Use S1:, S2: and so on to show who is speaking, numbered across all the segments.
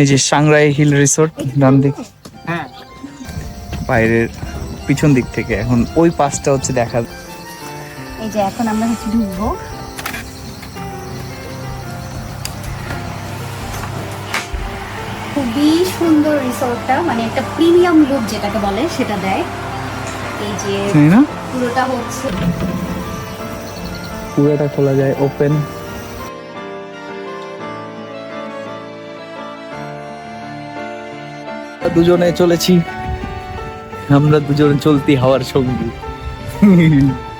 S1: এই যে Sangrai hill resort ডান দিক। বাইরের পিছন দিক থেকে। এখন ওই পাশটা হচ্ছে দেখা
S2: এই যে এখন আমরা হচ্ছে ঢুকবো। খুবই সুন্দর রিসোর্টটা মানে একটা প্রিমিয়াম লুক যেটাকে বলে সেটা দেয়। এই যে পুরোটা হচ্ছে
S1: পুরোটা খোলা যায় ওপেন। দুজনে চলেছি। আমরা দুজনে চলতি হাওয়ার সঙ্গী।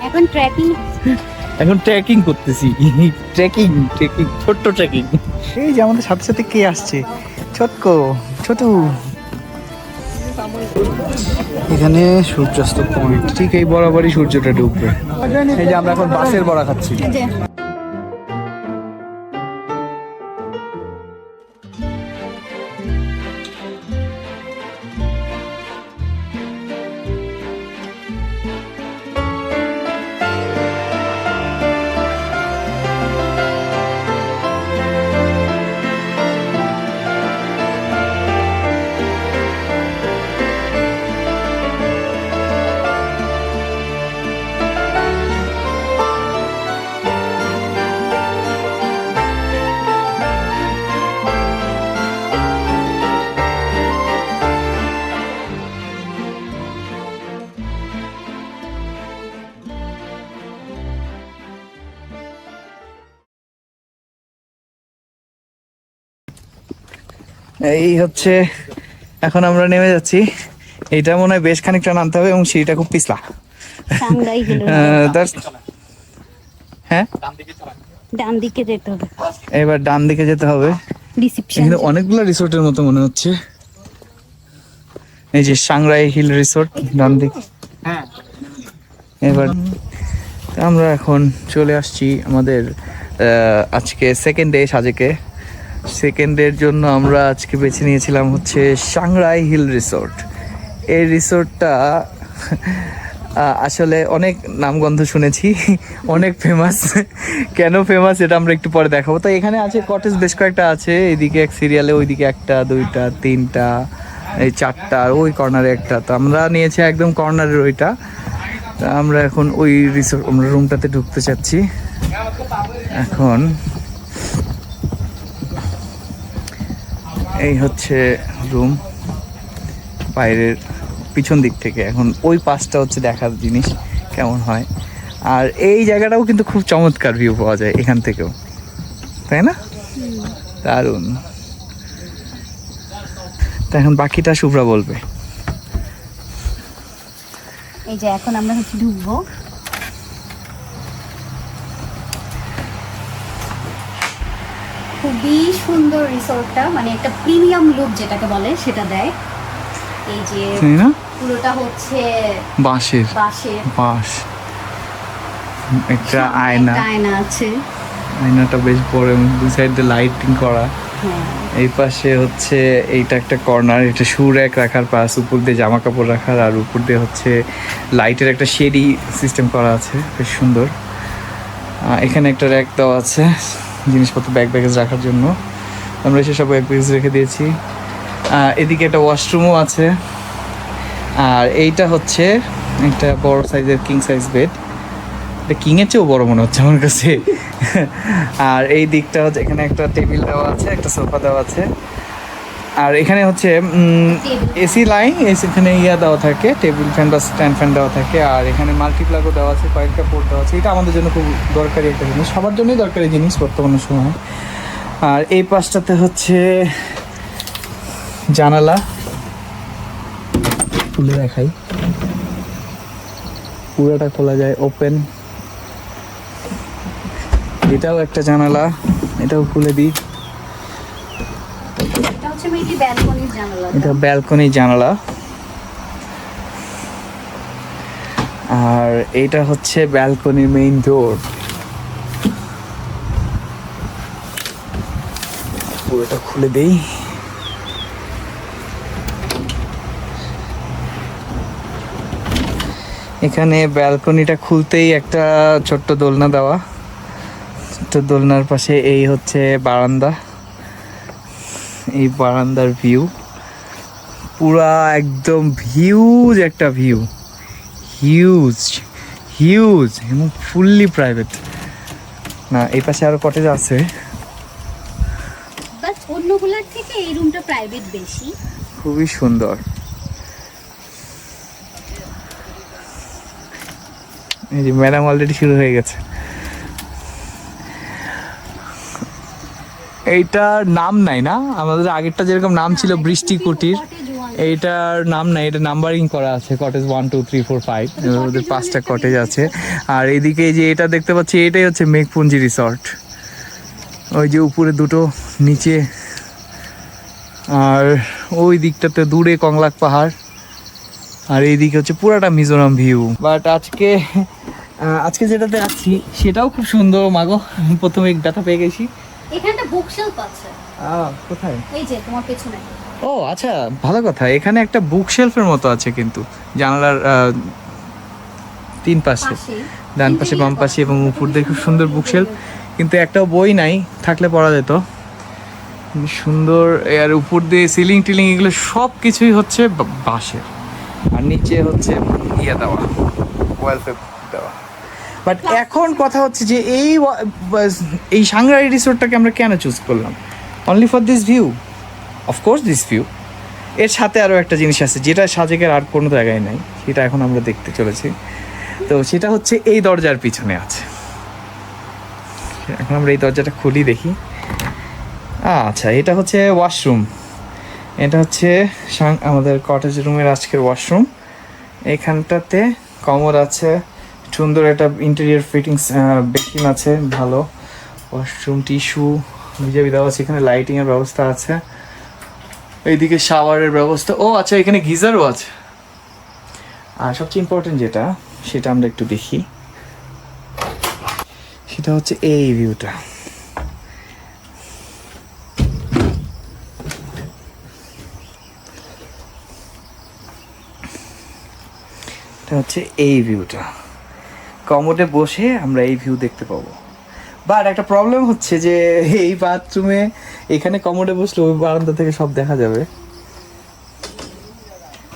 S2: এখন ট্রেকিং
S1: এখন ট্রেকিং করতেছি। ট্রেকিং ট্রেকিং ছোট্ট ট্রেকিং এই যে আমাদের সাথে সাথে কে আসছে? ছোট্ট ছোট। এখানে সূর্যাস্ত পয়েন্ট ঠিক এই বরাবরই সূর্যটা ডুববে। এই যে আমরা এখন বাসের বড়া খাচ্ছি। এই হচ্ছে এখন আমরা নেমে যাচ্ছি। এইটা মনে হয় বেশ খানিকটা নামতে হবে এবং সিঁড়িটা খুব পিছলা। হ্যাঁ?
S2: ডান দিকে যেতে হবে।
S1: এবার ডান দিকে যেতে হবে। এখানে অনেকগুলো রিসোর্টের মতো মনে হচ্ছে। এই যে সাংরাই হিল রিসোর্ট ডান দিক এবার আমরা এখন চলে আসছি আমাদের আহ, আজকে সেকেন্ড ডে সাজেকে। সেকেন্ড ডের জন্য আমরা আজকে বেছে নিয়েছিলাম হচ্ছে সাংরাই হিল রিসোর্ট। এই রিসোর্টটা আসলে অনেক নামগন্ধ শুনেছি, অনেক ফেমাস কেন ফেমাস এটা আমরা একটু পরে দেখাবো। তো এখানে আছে কটেজ বেশ কয়েকটা আছে। এদিকে এক সিরিয়ালে ওইদিকে একটা, দুইটা, তিনটা, এই চারটা, আর ওই কর্নারে একটা। তো আমরা নিয়েছি একদম কর্নারের ওইটা। তা আমরা এখন ওই রিসোর্ট, আমরা রুমটাতে ঢুকতে চাচ্ছি। এখন এই হচ্ছে রুম বাইরের পিছন দিক থেকে। এখন ওই পাশটা হচ্ছে দেখার জিনিস, কেমন হয়। আর এই জায়গাটাও কিন্তু খুব চমৎকার ভিউ পাওয়া যায় এখান থেকেও। তাই না? দারুণ। তা এখন বাকিটা শুভ্রা বলবে।
S2: এই যে এখন আমরা হচ্ছে ঢুকবো খুবই সুন্দর রিসোর্টটা মানে একটা প্রিমিয়াম লুক যেটাকে বলে সেটা দেয়। এই যে পুরোটা হচ্ছে
S1: বাঁশের।
S2: বাঁশের।
S1: বাঁশ। একটা আয়না।
S2: আয়না আছে।
S1: আয়নাটা বেশ বড় এবং দু সাইডে লাইটিং করা।
S2: হ্যাঁ।
S1: এই পাশে হচ্ছে এইটা একটা কর্নার এটা শু র্যাক রাখার পাশ উপর দিয়ে জামা কাপড় রাখার আর উপর দিয়ে হচ্ছে লাইটের একটা শেডি সিস্টেম করা আছে। বেশ সুন্দর। এখানে একটা র্যাক দেওয়া আছে জিনিসপত্র ব্যাগ ব্যাগেজ রাখার জন্য। আমরা সেসব ব্যাগ ব্যাগেজ রেখে দিয়েছি। এদিকে একটা ওয়াশরুমও আছে। আর এইটা হচ্ছে একটা বড় সাইজের কিং সাইজ বেড এটা কিং এর চেয়েও বড় মনে হচ্ছে আমার কাছে। আর এই দিকটা হচ্ছে এখানে একটা টেবিল দেওয়া আছে একটা সোফা দেওয়া আছে। আর এখানে হচ্ছে. এসি লাইন এসি এখানে ইয়া দেওয়া থাকে টেবিল ফ্যান বা স্ট্যান্ড ফ্যান দেওয়া থাকে। আর এখানে মাল্টিপ্লাগও দেওয়া আছে কয়েকটা পোর্ট দেওয়া আছে। এটা আমাদের জন্য খুব দরকারি একটা জিনিস। সবার জন্যই দরকারি জিনিস বর্তমানে সময়। আর এই পাশটাতে হচ্ছে জানালা। খুলে দেখাই। পুরোটা খোলা যায় ওপেন এটাও একটা জানালা এটাও খুলে দিই।
S2: এটা ব্যালকনির জানালা।
S1: ব্যালকনি জানালা। আর এটা হচ্ছে ব্যালকনি মেইন ডোর পুরোটা খুলে দেই। এখানে ব্যালকনিটা খুলতেই একটা ছোট্ট দোলনা দেওয়া। ছোট্ট দোলনার পাশে এই হচ্ছে বারান্দা। এই বারান্দার ভিউ। পুরা একদম হিউজ একটা ভিউ। হিউজ হিউজ এবং ফুললি প্রাইভেট না, এই পাশে আরও কটেজ আছে
S2: বাট অন্যগুলোর থেকে প্রাইভেট বেশি।
S1: খুবই সুন্দর। এই যে ম্যাডাম অলরেডি শুরু হয়ে গেছে। এইটার নাম নাই না? আমাদের আগেরটা যেরকম নাম ছিল বৃষ্টি কুটির এইটার নাম নাই এটা নাম্বারিং করা আছে cottage one two three four five ওদের পাঁচটা কটেজ আছে। আর এদিকে যে এটা দেখতে পাচ্ছি এটাই হচ্ছে মেঘপুঞ্জি রিসর্ট ওই যে উপরে দুটো নিচে আর ওই দিকটাতে দূরে কংলাক পাহাড় আর এইদিকে হচ্ছে পুরাটা মিজোরাম ভিউ। বাট আজকে আজকে যেটাতে আছি সেটাও খুব সুন্দর মাগো। প্রথমে ব্যথা পেয়ে গেছি।
S2: এখানে একটা বুকশেলফ আছে
S1: কোথায়?
S2: এই যে তোমার পেছনে।
S1: ও আচ্ছা ভালো কথা। এখানে একটা বুক শেলফের মতো আছে কিন্তু জানালার তিন পাশে। ডান পাশে বাম পাশে এবং উপর দিয়ে খুব সুন্দর বুক শেলফ কিন্তু একটাও বই নাই থাকলে পড়া যেত। সুন্দর আর উপর দিয়ে সিলিং টিলিং এগুলো সব কিছুই হচ্ছে বাঁশের। আর নিচে হচ্ছে ইয়ে দেওয়া দেওয়া। বাট এখন কথা হচ্ছে যে এই এই সাংরাই রিসোর্টটাকে আমরা কেন চুজ করলাম? Only for this view of course this view এর সাথে আরও একটা জিনিস আছে, যেটা সাজেকের আর কোনো জায়গায় নাই, সেটা এখন আমরা দেখতে চলেছি। তো সেটা হচ্ছে এই দরজার পিছনে আছে। এখন আমরা এই দরজাটা খুলি দেখি। আচ্ছা এটা হচ্ছে ওয়াশরুম এটা হচ্ছে আমাদের কটেজ রুমের আজকের ওয়াশরুম এখানটাতে কমর আছে, সুন্দর একটা ইন্টেরিয়ার ফিটিংস বেকিং আছে, ভালো। ওয়াশরুম টিস্যু ভিজাবি দেওয়া আছে, এখানে লাইটিংয়ের ব্যবস্থা আছে। এইদিকে শাওয়ারের ব্যবস্থা, ও আচ্ছা এখানে গিজারও আছে। আর সবচেয়ে ইম্পর্টেন্ট যেটা, সেটা আমরা একটু দেখি। সেটা হচ্ছে এই ভিউটা হচ্ছে এই ভিউটা কমোডে বসে আমরা এই ভিউ দেখতে পাবো। বাট একটা প্রবলেম হচ্ছে যে এই বাথরুমে এখানে কমোডে বসলে ওই বারান্দা থেকে সব দেখা যাবে।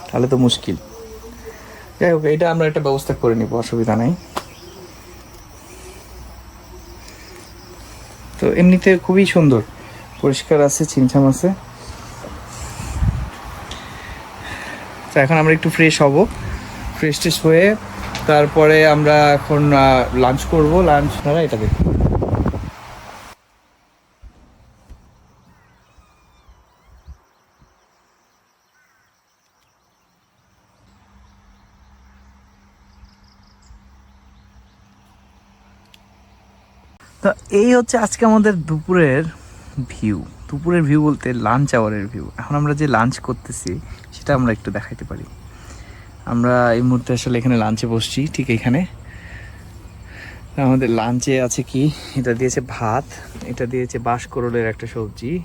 S1: তাহলে তো মুশকিল। যাই হোক, এটা আমরা একটা ব্যবস্থা করে নিব, অসুবিধা নাই। তো এমনিতে খুবই সুন্দর। পরিষ্কার আছে, ছিমছাম আছে। তো এখন আমরা একটু ফ্রেশ হব। ফ্রেশ ট্রেশ হয়ে তারপরে আমরা এখন লাঞ্চ করব। লাঞ্চ দ্বারা এটা দেখব তো এই হচ্ছে আজকে আমাদের দুপুরের ভিউ দুপুরের ভিউ বলতে লাঞ্চ আওয়ারের ভিউ এখন আমরা যে লাঞ্চ করতেছি, সেটা আমরা একটু দেখাইতে পারি। আমরা এই মুহূর্তে আসলে এখানে লাঞ্চে বসছি, ঠিক এখানে। আমাদের লাঞ্চে আছে কি? এটা দিয়েছে ভাত, এটা দিয়েছে বাঁশকরলের একটা সবজি,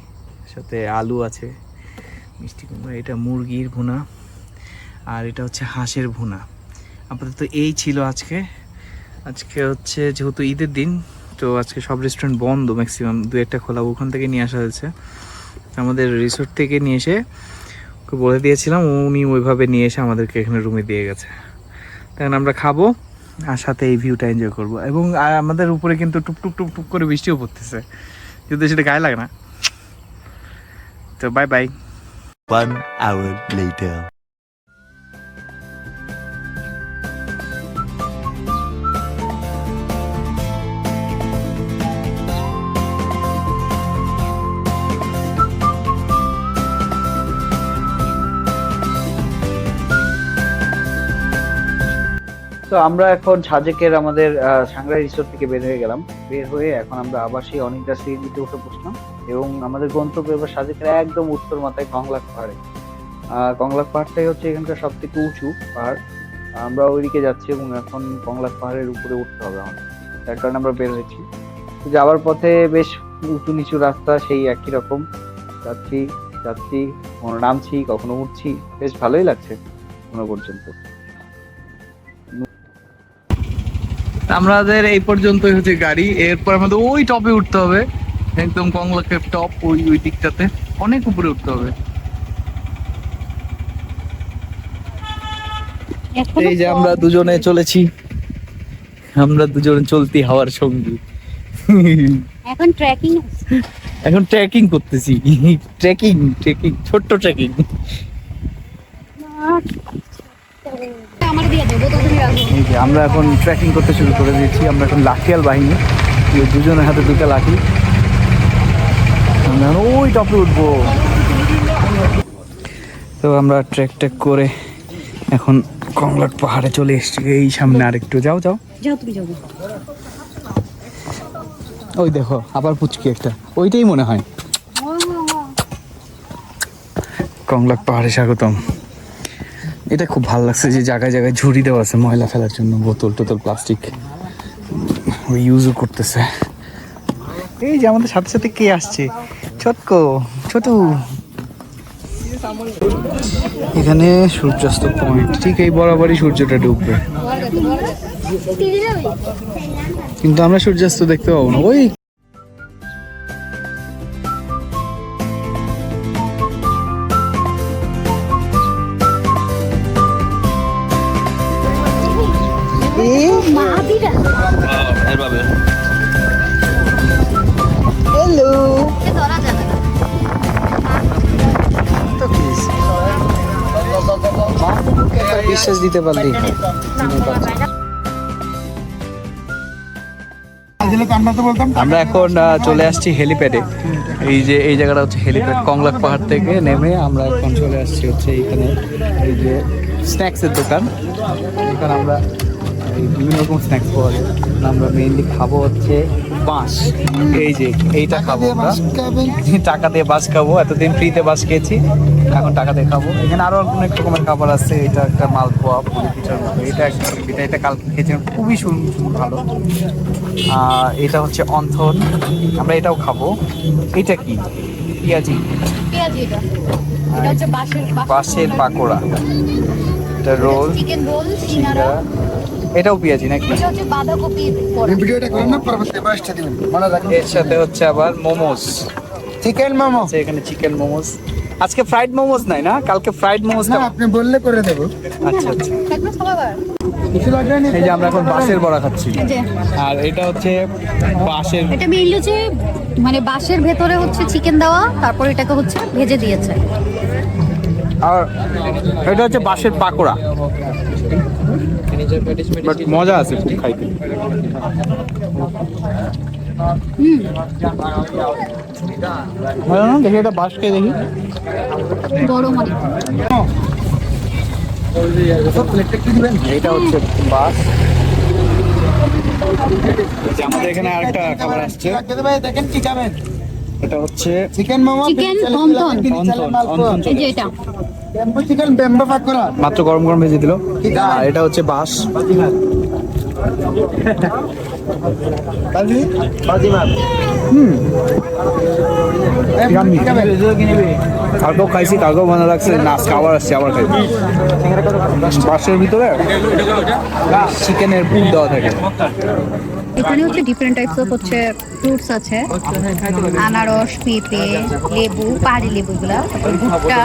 S1: সাথে আলু আছে, মিষ্টি কুমড়া, এটা মুরগির ভুনা, আর এটা হচ্ছে হাঁসের ভুনা। আপাতত এই ছিল আজকে। আজকে হচ্ছে যেহেতু ঈদের দিন, তো আজকে সব রেস্টুরেন্ট বন্ধ ম্যাক্সিমাম দু একটা খোলা, ওখান থেকে নিয়ে আসা হয়েছে। আমাদের রিসোর্ট থেকে নিয়ে এসে বলে দিয়েছিলাম, উনি ওইভাবে নিয়ে এসে আমাদেরকে এখানে রুমে দিয়ে গেছে। তখন আমরা খাব, আর সাথে এই ভিউটা এনজয় করব। এবং আমাদের উপরে কিন্তু টুকটুক টুক টুক টুক করে বৃষ্টিও পড়তেছে। যদি সেটা গায়ে লাগে না। তো bye bye
S3: One hour later.
S1: তো আমরা এখন সাজেকের আমাদের সাংরাই রিসোর্ট থেকে বের হয়ে গেলাম। বের হয়ে এখন আমরা আবার সেই অনেকটা সিঁড়িতে উঠে বসলাম এবং আমাদের গন্তব্য এবার সাজেকের একদম উত্তর মাথায় কংলাক পাহাড়ে। কংলাক পাহাড়টাই হচ্ছে এখানকার সব থেকে উঁচু পাহাড়। আমরা ওইদিকে যাচ্ছি এবং এখন কংলাক পাহাড়ের উপরে উঠতে হবে আমাদের। তার কারণে আমরা বের হয়েছি। যাওয়ার পথে বেশ উঁচু নিচু রাস্তা, সেই একই রকম। যাচ্ছি যাচ্ছি, কখনো নামছি, কখনো উঠছি। বেশ ভালোই লাগছে এখনও পর্যন্ত। আমাদের এই পর্যন্তই হচ্ছে গাড়ি। এরপর আমাদের ওই টপে উঠতে হবে। একদম কংলাকের টপ ওই ওই দিকটাতে। অনেক উপরে উঠতে হবে। এই যে আমরা দুজনে চলেছি। আমরা দুজনে চলতি হওয়ার সঙ্গী।
S2: এখন ট্রেকিং
S1: এখন ট্রেকিং করতেছি। ট্রেকিং ট্রেকিং ছোট্ট ট্রেকিং
S2: আমার দিয়ে দেবো তো তুমি রাখো
S1: এই যে আমরা এখন ট্রেকিং করতে শুরু করে দিয়েছি। আমরা এখন লাঠিয়াল বাহিনী। দুজনের হাতে দুটো লাঠি। আমরা ওই টপে উঠবো। তো আমরা ট্রেক ট্রেক করে এখন কংলাট পাহাড়ে চলে এসেছি। এই সামনে আরেকটু। যাও যাও।
S2: যাও তুমি যাও।
S1: ওই দেখো আবার পুচকি একটা। ওইটাই মনে হয়। কংলাক পাহাড়ে স্বাগতম। এটা খুব ভালো লাগছে যে জায়গায় জায়গায় ঝুড়ি দেওয়া আছে ময়লা ফেলার জন্য, বোতল টোতল প্লাস্টিক ওই ইউজও করতেছে। এই যে আমাদের সাথে সাথে কে আসছে? ছোটক ছোটু। এখানে সূর্যাস্ত পয়েন্ট ঠিক এই বরাবরই সূর্যটা ডুববে। কিন্তু আমরা সূর্যাস্ত দেখতে পাবো না। ওই হ্যালো
S2: না
S1: বিশ্বাস দিতে পারলি। আমরা এখন চলে আসছি হেলিপ্যাডে। এই যে এই জায়গাটা হচ্ছে হেলিপ্যাড। কংলাক পাহাড় থেকে নেমে আমরা এখন চলে আসছি হচ্ছে এইখানে। এই যে স্ন্যাক্সের দোকান। এখানে আমরা বিভিন্ন রকম স্ন্যাক্স পাওয়া যায়। আমরা মেইনলি খাব হচ্ছে বাঁশ। এই যে এইটা খাব আমরা। টাকা দিয়ে বাস খাব। এতদিন ফ্রিতে বাস খেয়েছি এখন টাকা দিয়ে খাব। এখানে আরও অনেক রকমের খাবার আছে। এটা একটা মালপোয়া পুরি পিঠার মতো। এটা একটা এটা এটা কালকে খেয়েছিলাম। খুবই সুন্দর ভালো। আর এটা হচ্ছে অন্থন। আমরা এটাও খাব। এটা কি? পেঁয়াজি।
S2: বাঁশের
S1: পাকোড়া। এটা রোল সিঙ্গারা। এটাও পেঁয়াজি নাকি?
S2: এটা হচ্ছে বাঁধাকপির
S4: ভিডিওটা করেন না বয়সটা দিবেন। মনে
S1: এর সাথে হচ্ছে আবার মোমোস।
S4: চিকেন মোমো।
S1: আছে এখানে চিকেন মোমোস। আজকে ফ্রাইড মোমোস নাই না? কালকে ফ্রাইড মোমোস
S4: না আপনি বললে করে দেবো।
S1: আচ্ছা আচ্ছা। এই যে আমরা এখন বাঁশের বড়া খাচ্ছি।
S2: এই যে।
S1: আর এটা হচ্ছে বাঁশের
S2: এটা মেইনলি হচ্ছে মানে বাঁশের ভেতরে হচ্ছে চিকেন দেওয়া তারপর এটাকে হচ্ছে ভেজে দিয়েছে।
S1: আর এটা হচ্ছে বাঁশের পাকোড়া। বাট মজা আছে খুব খাইতে। দেখি এটা বাঁশ খেয়ে দেখি।
S2: বড় মানে
S1: এটা হচ্ছে বাস আমাদের এখানে আরেকটা খাবার আসছে।
S4: দেখেন কি খাবেন
S1: এটা হচ্ছে
S4: chicken momo
S2: Chicken wonton.
S1: Wonton, wonton
S2: এই
S1: মাত্র গরম গরম ভেজে দিল। আর এটা হচ্ছে বাস কালকেও খাইছি কালকেও ভালো লাগছে না আজকে আবার আসছে আবার খাই বাসের ভিতরে চিকেনের পুর দেওয়া থাকে।
S2: এখানে হচ্ছে ডিফারেন্ট টাইপস অফ হচ্ছে ফ্রুটস আছে। আনারস পেঁপে লেবু পাহাড়ি লেবু গুলা ভুট্টা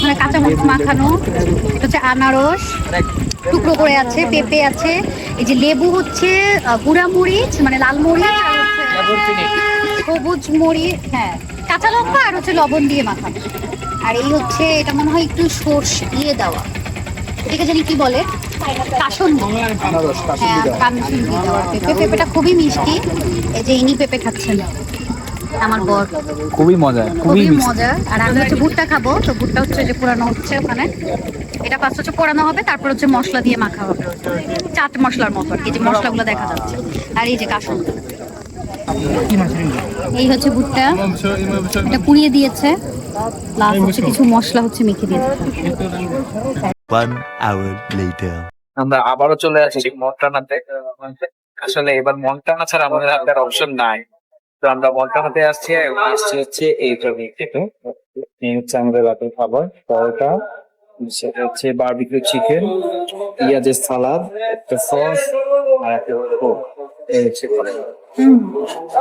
S2: ওখানে কাঁচা কাঁচামরিচ মাখানো এটা হচ্ছে আনারস টুকরো করে আছে পেঁপে আছে এই যে লেবু হচ্ছে গুঁড়া মরিচ মানে লাল মরিচ আর হচ্ছে সবুজ মরিচ হ্যাঁ কাঁচা লঙ্কা আর হচ্ছে লবণ দিয়ে মাখানো আর এই হচ্ছে এটা মনে হয় একটু সর্ষে দিয়ে দেওয়া। এটাকে জানি কি বলে? কাসন্দি। হ্যাঁ কামিশন দিয়ে দেওয়া। পেঁপে পেঁপেটা খুবই মিষ্টি। এই যে ইনি পেঁপে খাচ্ছেন। আমার বর।
S1: খুবই মজা খুবই
S2: মজা আর আমি হচ্ছে ভুট্টা খাব। তো ভুট্টা হচ্ছে যে পোড়ানো হচ্ছে ওখানে। এটা পাঁচ হচ্ছে পোড়ানো হবে তারপর হচ্ছে মশলা দিয়ে মাখা হবে। চাট মশলার মতো আর কি যে মশলাগুলো দেখা যাচ্ছে। আর এই যে কাসন এই হচ্ছে ভুট্টা। এটা পুড়িয়ে দিয়েছে। প্লাস হচ্ছে কিছু মশলা হচ্ছে মেখে দিয়েছে।
S3: One hour later.
S1: আমরা আবারও চলে আসছি মন্টানাতে। আসলে এবার মন্টানা ছাড়া আমাদের হাতে অপশন নাই। তো আমরা মন্টানাতে আসছি এবং আসছি হচ্ছে এইটা খেতে এই হচ্ছে আমাদের রাতের খাবার পরোটা সেটা হচ্ছে বারবিকিউ চিকেন পেঁয়াজের সালাদ একটা সস আর একটা এই হচ্ছে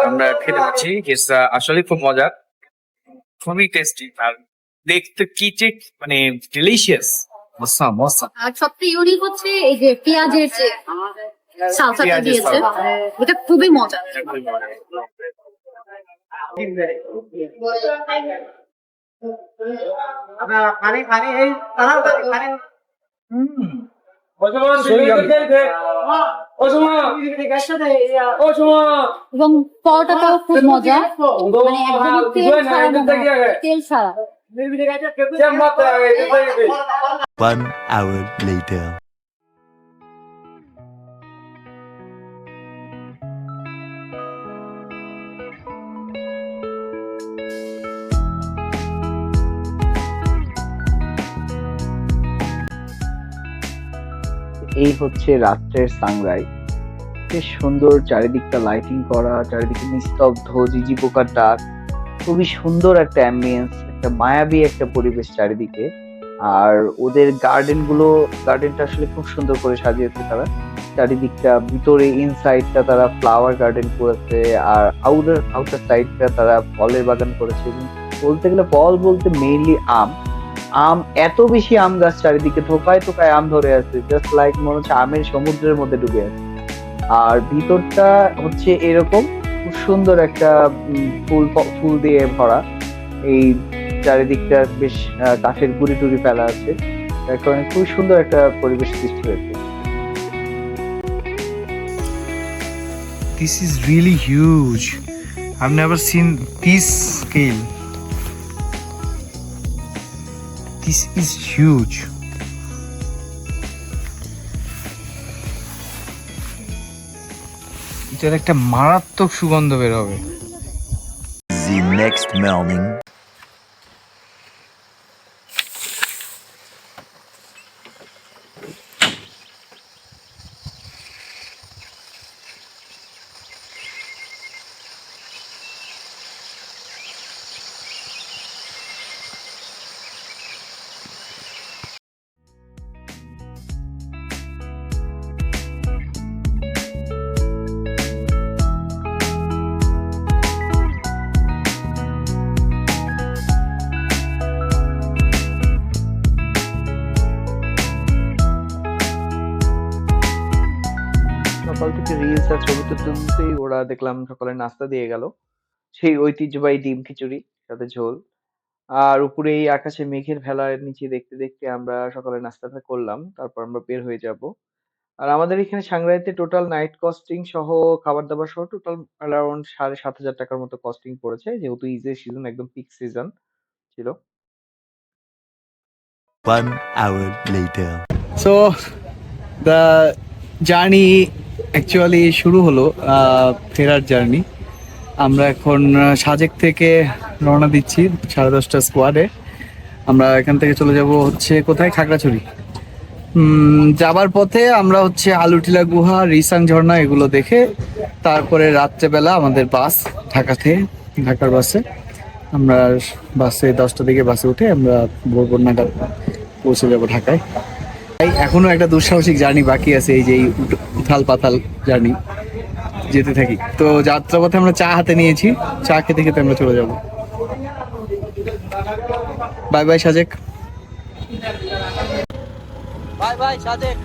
S1: আমরা খেতে পাচ্ছি আসলে খুব মজা।
S5: খুবই টেস্টি আর দেখতে কি যে মানে ডিলিশিয়াস মসাম মসাম
S2: আর সবচেয়ে ইউনিক হচ্ছে এই যে পেঁয়াজের যে সালসাটা দিয়েছে। এটা খুবই মজা এবং পরোটাটাও খুব মজা। মানে একদমই তেল ছাড়া হয়। তেল ছাড়া।
S3: One hour later.
S5: এই হচ্ছে রাত্রের সাংরাই। বেশ সুন্দর চারিদিকটা লাইটিং করা, চারিদিকে নিস্তব্ধ, জিজি পোকার ডাক। খুবই সুন্দর একটা অ্যাম্বিয়েন্স একটা মায়াবী একটা পরিবেশ চারিদিকে। আর ওদের গার্ডেনগুলো গার্ডেনটা আসলে খুব সুন্দর করে সাজিয়েছে তারা। চারিদিকটা, ভিতরে ইনসাইডটা তারা ফ্লাওয়ার গার্ডেন করেছে, আর আউটার আউটার সাইডটা তারা ফলের বাগান করেছে। বলতে গেলে ফল বলতে মেইনলি আম। আম, এত বেশি আম গাছ চারিদিকে থোকায় থোকায় আম ধরে আছে জাস্ট লাইক মনে হচ্ছে আমের সমুদ্রের মধ্যে ডুবে আছে আর ভিতরটা হচ্ছে এরকম, খুব সুন্দর একটা ফুল ফুল দিয়ে ভরা এই চারিদিকটা বেশ কাঠের গুড়ি টুড়ি ফেলা আছে কারণে খুব সুন্দর একটা পরিবেশ সৃষ্টি হয়েছে
S1: This is really huge. I've never seen this scale. This is huge. এটার একটা মারাত্মক সুগন্ধ বের হবে
S3: The next morning.
S5: আর ছবি তুলতে তুলতেই ওরা দেখলাম সকালে নাস্তা দিয়ে গেল। সেই ঐতিহ্যবাহী ডিম খিচুড়ি সাথে ঝোল। আর উপরে এই আকাশে মেঘের ভেলার নিচে দেখতে দেখতে আমরা সকালে নাস্তাটা করলাম তারপর আমরা বের হয়ে যাব। আর আমাদের এখানে সাংগ্রাইতে টোটাল নাইট কস্টিং সহ খাবার দাবার সহ টোটাল অ্যারাউন্ড সাড়ে সাত হাজার টাকার মতো কস্টিং পড়েছে যেহেতু ঈদের সিজন একদম পিক সিজন ছিল।
S3: One hour later.
S1: So the journey actually শুরু হলো ফেরার জার্নি আমরা এখন সাজেক থেকে রওনা দিচ্ছি সাড়ে দশটা স্কোয়াডে আমরা এখান থেকে চলে যাব হচ্ছে কোথায়? খাগড়াছড়ি। যাবার পথে আমরা হচ্ছে আলুটিলা গুহা, রিসাং ঝর্ণা এগুলো দেখে তারপরে রাত্রেবেলা আমাদের বাস ঢাকাতে ঢাকার বাসে। আমরা বাসে দশটা দিকে বাসে উঠে আমরা ভোর নাগাদ পৌঁছে যাব ঢাকায়। এখনও একটা দুঃসাহসিক জার্নি বাকি আছে, এই যে এই উথাল পাতাল জার্নি যেতে থাকি। তো যাত্রা পথে আমরা চা হাতে নিয়েছি, চা খেতে খেতে আমরা চলে যাব। Bye bye Sajek.
S5: Bye bye Sajek.